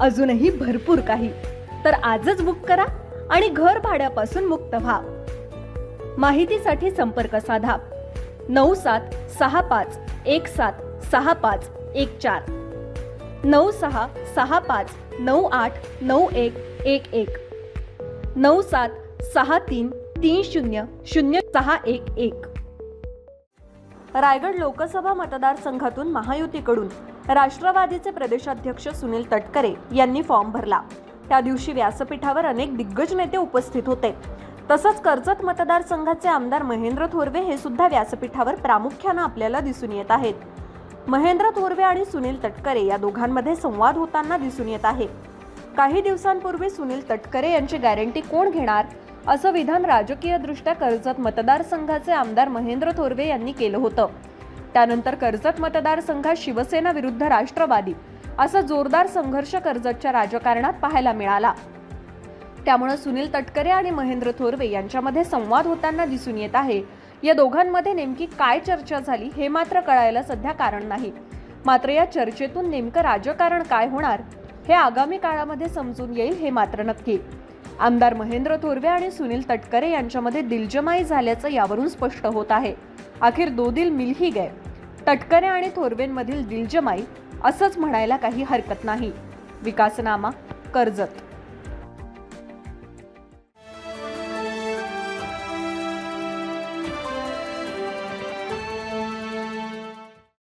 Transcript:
अजूनही भरपूर काही. तर आजच बुक करा आणि घर भाड्यापासून मुक्त व्हा. माहितीसाठी संपर्क साधा. नऊ सात सहा पाच एक सात सहा पाच एक चार. नऊ सहा सहा पाच नऊ आठ नऊ एक एक एक. नऊ सात सहा तीन तीन शून्य शून्य सहा एक एक. रायगड लोकसभा मतदारसंघातून महायुतीकडून राष्ट्रवादीचे प्रदेशाध्यक्ष सुनील तटकरे यांनी फॉर्म भरला. त्या दिवशी व्यासपीठावर अनेक दिग्गज नेते उपस्थित होते. तसंच कर्जत मतदारसंघाचे आमदार महेंद्र थोरवे हे सुद्धा व्यासपीठावर प्रामुख्यानं आपल्याला दिसून येत आहेत. महेंद्र थोरवे आणि सुनील तटकरे या दोघांमध्ये संवाद होताना दिसून येत आहे. काही दिवसांपूर्वी सुनील तटकरे यांची गॅरंटी कोण घेणार असं विधान राजकीयदृष्ट्या कर्जत मतदारसंघाचे आमदार महेंद्र थोरवे यांनी केलं होतं. त्यानंतर कर्जत मतदारसंघात शिवसेना विरुद्ध राष्ट्रवादी असा जोरदार संघर्ष कर्जतच्या राजकारणात पाहायला मिळाला. त्यामुळे सुनील तटकरे आणि महेंद्र थोरवे यांच्यामध्ये संवाद होताना दिसून येत आहे. या दोघांमध्ये नेमकी काय चर्चा झाली हे मात्र कळायला सध्या कारण नाही. मात्र या चर्चेतून नेमकं राजकारण काय होणार हे आगामी काळामध्ये समजून येईल हे मात्र नक्की. आमदार महेंद्र थोरवे आणि सुनील तटकरे यांच्यामध्ये दिलजमाई झाल्याचं यावरून स्पष्ट होत आहे. अखेर दो दिल मिल ही गए. तटकरे आणि थोरवेंमधील दिलजमाई असंच म्हणायला काही हरकत नाही. विकासनामा कर्जत.